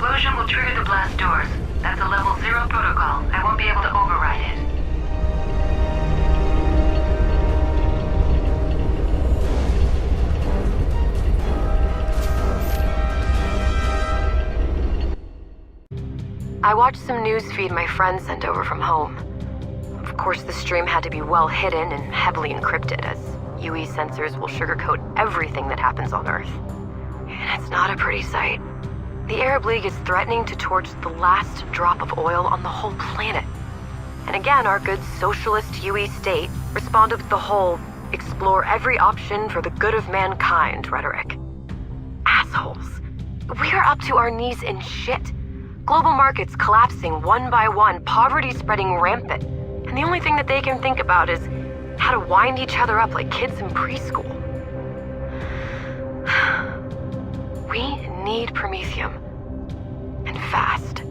explosion will trigger the blast doors. That's a level zero protocol. I won't be able to override it. I watched some news feed my friend sent over from home. Of course, the stream had to be well hidden and heavily encrypted, as UE sensors will sugarcoat everything that happens on Earth. And it's not a pretty sight. The Arab League is threatening to torch the last drop of oil on the whole planet. And again, our good socialist UE state responded with the whole explore every option for the good of mankind rhetoric. Assholes. We are up to our knees in shit. Global markets collapsing one by one, poverty spreading rampant. And the only thing that they can think about is how to wind each other up like kids in preschool. We need Promethium. And fast.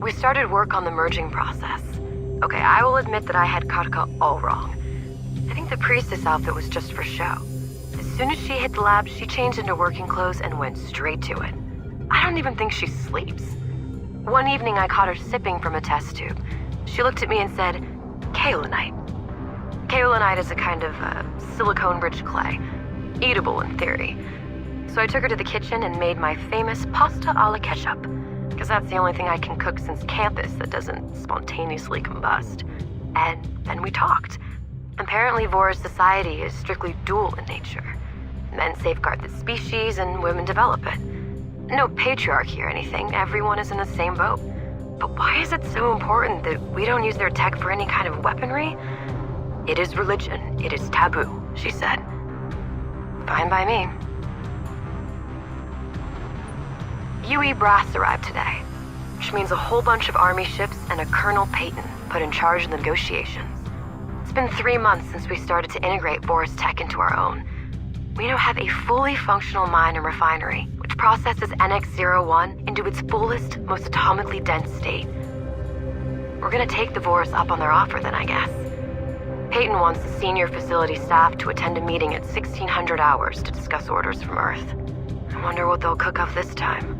We started work on the merging process. Okay, I will admit that I had Karka all wrong. I think the priestess outfit was just for show. As soon as she hit the lab, she changed into working clothes and went straight to it. I don't even think she sleeps. One evening, I caught her sipping from a test tube. She looked at me and said, Kaolinite. Kaolinite is a kind of uh, silicone-rich clay, eatable in theory. So I took her to the kitchen and made my famous pasta alla ketchup, because that's the only thing I can cook since campus that doesn't spontaneously combust. And then we talked. Apparently, Vora's society is strictly dual in nature. Men safeguard the species and women develop it. No patriarchy or anything, everyone is in the same boat. But why is it so important that we don't use their tech for any kind of weaponry? It is religion, it is taboo, she said. Fine by me. UE brass arrived today, which means a whole bunch of army ships and a Colonel Peyton put in charge of the negotiations. It's been three months since we started to integrate Boris tech into our own. We now have a fully functional mine and refinery, which processes NX-01 into its fullest, most atomically dense state. We're gonna take the Boris up on their offer then, I guess. Peyton wants the senior facility staff to attend a meeting at 1600 hours to discuss orders from Earth. I wonder what they'll cook up this time.